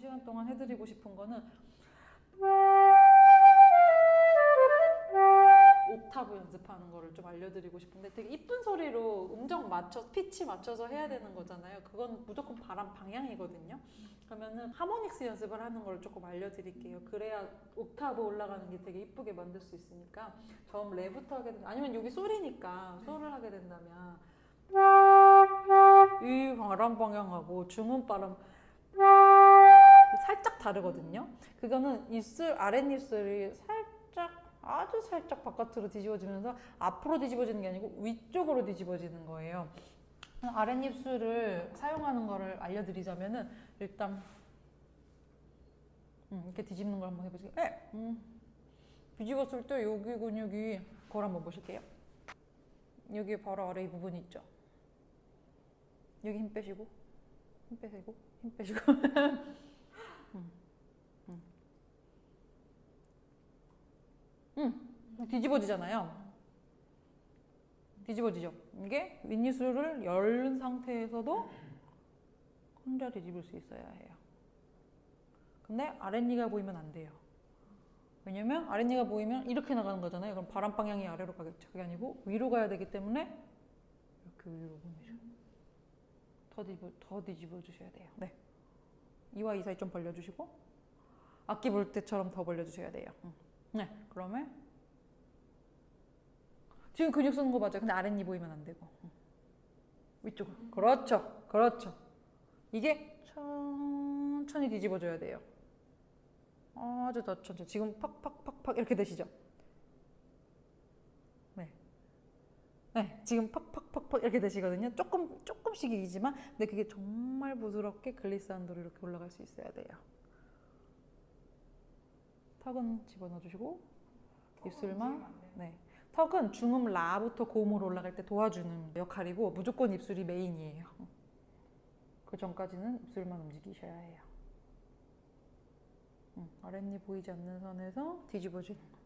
시간 동안 해드리고 싶은 거는 옥타브 연습하는 거를 좀 알려드리고 싶은데 되게 이쁜 소리로 음정 맞춰 피치 맞춰서 해야 되는 거잖아요. 그건 무조건 바람 방향이거든요. 그러면은 하모닉스 연습을 하는 걸 조금 알려드릴게요. 그래야 옥타브 올라가는 게 되게 이쁘게 만들 수 있으니까 처음 레부터 하게 된다. 아니면 여기 솔이니까 솔을 하게 된다면 이 바람 방향하고 중음 바람 살짝 다르거든요. 그거는 입술 아랫입술이 살짝 아주 살짝 바깥으로 뒤집어지면서 앞으로 뒤집어지는 게 아니고 위쪽으로 뒤집어지는 거예요. 아랫입술을 사용하는 거를 알려드리자면은 일단 음, 이렇게 뒤집는 걸 한번 해보세요. 네. 음. 뒤집었을 때 여기 근육이 그걸 한번 보실게요. 여기 바로 아래 이 부분이 있죠. 여기 힘 빼시고 힘 빼시고 힘 빼시고 음, 음. 음, 뒤집어지잖아요. 뒤집어지죠. 이게 윗니술을 열은 상태에서도 혼자 뒤집을 수 있어야 해요. 근데 아랫니가 보이면 안 돼요. 왜냐면 아랫니가 보이면 이렇게 나가는 거잖아요. 그럼 바람 방향이 아래로 가겠죠. 그게 아니고 위로 가야 되기 때문에 이렇게 위로 보내죠. 더 뒤집어, 더 뒤집어 주셔야 돼요. 네. 이와 이 사이 좀 벌려주시고 악기 불 때처럼 더 벌려주셔야 돼요. 응. 네. 그러면 지금 근육 쓰는 거 맞아요. 근데 아랫니 보이면 안 되고 응. 위쪽으로. 그렇죠. 그렇죠. 이게 천천히 뒤집어줘야 돼요. 아주 더 천천히. 지금 팍팍팍팍 이렇게 되시죠? 네. 네, 지금 팍팍팍팍 이렇게 되시거든요. 조금 조금씩이지만, 근데 그게 정말 부드럽게 글리스한도로 이렇게 올라갈 수 있어야 돼요. 턱은 집어넣어 주시고 입술만. 네. 턱은 중음 라부터 고음으로 올라갈 때 도와주는 역할이고 무조건 입술이 메인이에요. 그 전까지는 입술만 움직이셔야 해요. 응, 아랫니 보이지 않는 선에서 뒤집어주는 거.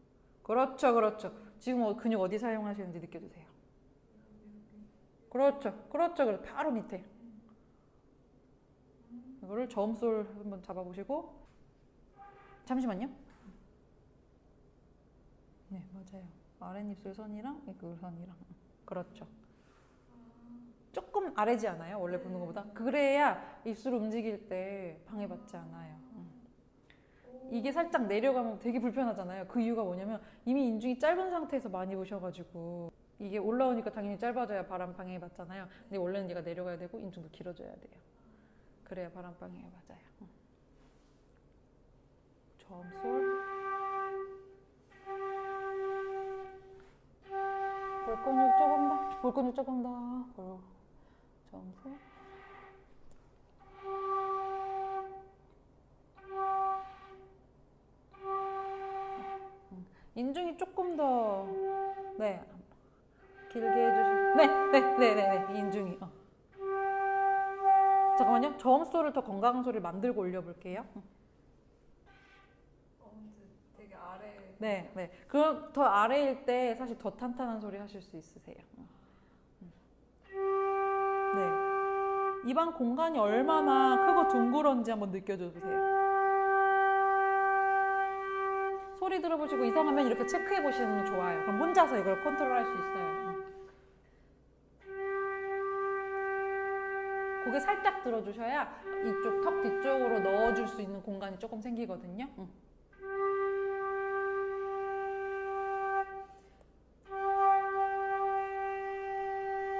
그렇죠, 그렇죠. 지금 어- 근육 어디 사용하시는지 느껴주세요. 그렇죠, 그렇죠, 그렇죠. 바로 밑에. 이거를 저음솔 한번 잡아보시고 잠시만요. 네, 맞아요. 아랫입술 선이랑 이그 선이랑 그렇죠. 조금 아래지 않아요? 원래 부는 것보다? 그래야 입술 움직일 때 방해받지 않아요. 음. 이게 살짝 내려가면 되게 불편하잖아요. 그 이유가 뭐냐면 이미 인중이 짧은 상태에서 많이 보셔가지고 이게 올라오니까 당연히 짧아져야 바람 방해 받잖아요. 근데 원래는 얘가 내려가야 되고 인중도 길어져야 돼요. 그래야 바람 방해 맞아요. 음. 점솔. 볼근육 조금 더. 볼근육 조금 더. 볼- 점솔. 음. 인중이 조금 더, 네, 길게 해주시고, 네, 네, 네, 네, 네, 인중이. 어. 잠깐만요. 저음소를 더 건강한 소리를 만들고 올려볼게요. 되게 아래 네, 네. 그럼 더 아래일 때 사실 더 탄탄한 소리 하실 수 있으세요. 음. 네. 입안 공간이 얼마나 크고 둥그런지 한번 느껴줘 보세요. 소리 들어보시고 이상하면 이렇게 체크해 보시면 좋아요. 그럼 혼자서 이걸 컨트롤 할 수 있어요. 고개 살짝 들어주셔야 이쪽 턱 뒤쪽으로 넣어줄 수 있는 공간이 조금 생기거든요. 음.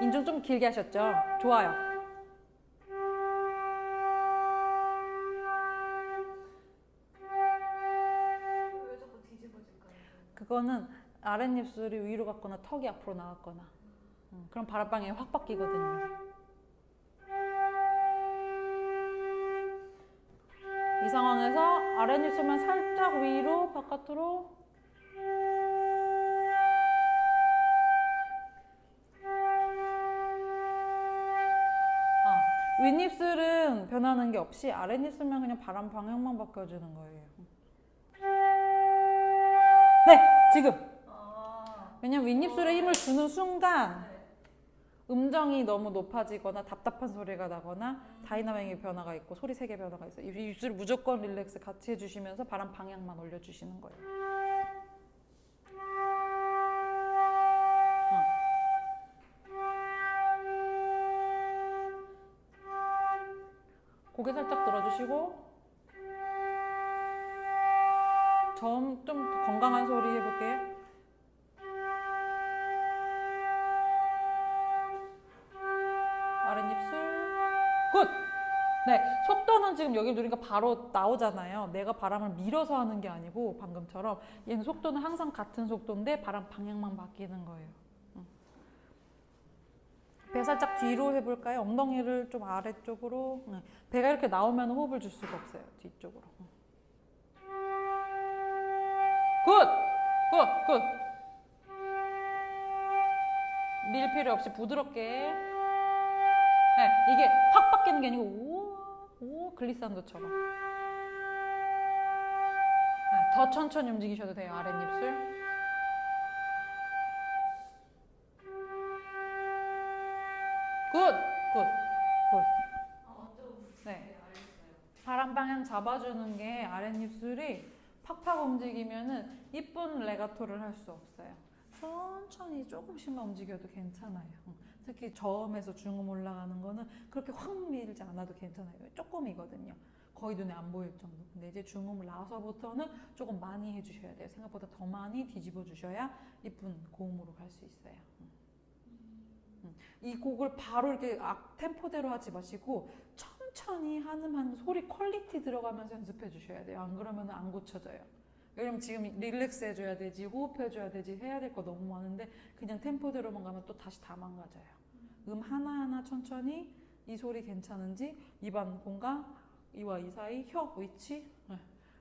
인중 좀 길게 하셨죠? 좋아요. 그거는 아랫입술이 위로 갔거나 턱이 앞으로 나갔거나 음, 그럼 바람방에 확 바뀌거든요. 이 상황에서 아랫입술만 살짝 위로 바깥으로 아, 윗입술은 변하는 게 없이 아랫입술만 그냥 바람 방향만 바꿔주는 거예요. 네, 지금. 아, 왜냐면 윗입술에 힘을 주는 순간 네. 음정이 너무 높아지거나 답답한 소리가 나거나 다이나믹의 변화가 있고 소리 색의 변화가 있어요. 이 입술 무조건 릴렉스 같이 해주시면서 바람 방향만 올려주시는 거예요. 어. 고개 살짝 들어주시고 좀좀더 건강한 소리 해볼게요. 굿! 네, 속도는 지금 여기 누르니까 바로 나오잖아요. 내가 바람을 밀어서 하는 게 아니고 방금처럼 얘는 속도는 항상 같은 속도인데 바람 방향만 바뀌는 거예요. 응. 배 살짝 뒤로 해볼까요? 엉덩이를 좀 아래쪽으로. 네. 배가 이렇게 나오면 호흡을 줄 수가 없어요. 뒤쪽으로. 응. 굿! 굿! 굿! 밀 필요 없이 부드럽게. 네, 이게 확 바뀌는 게 아니고 오, 오 글리산드처럼. 네, 더 천천히 움직이셔도 돼요. 아랫입술. 굿, 굿, 굿. 네. 바람 방향 잡아주는 게 아랫입술이 팍팍 움직이면은 이쁜 레가토를 할 수 없어요. 천천히 조금씩만 움직여도 괜찮아요. 응. 특히 저음에서 중음 올라가는 거는 그렇게 확 밀지 않아도 괜찮아요. 조금이거든요. 거의 눈에 안 보일 정도. 근데 이제 중음을 나서부터는 조금 많이 해주셔야 돼요. 생각보다 더 많이 뒤집어 주셔야 이쁜 고음으로 갈 수 있어요. 이 곡을 바로 이렇게 악 템포대로 하지 마시고 천천히 한음 한음 소리 퀄리티 들어가면서 연습해 주셔야 돼요. 안 그러면 안 고쳐져요. 왜냐면 지금 릴렉스 해줘야 되지, 호흡해줘야 되지, 해야 될 거 너무 많은데 그냥 템포대로만 가면 또 다시 다 망가져요. 음 하나하나 천천히 이 소리 괜찮은지, 입안 공간, 이와 이 사이, 혀 위치, 네.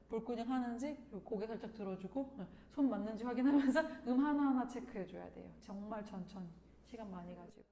볼근육 하는지, 고개 살짝 들어주고, 네. 손 맞는지 확인하면서 음 하나하나 체크해줘야 돼요. 정말 천천히. 시간 많이 가지고.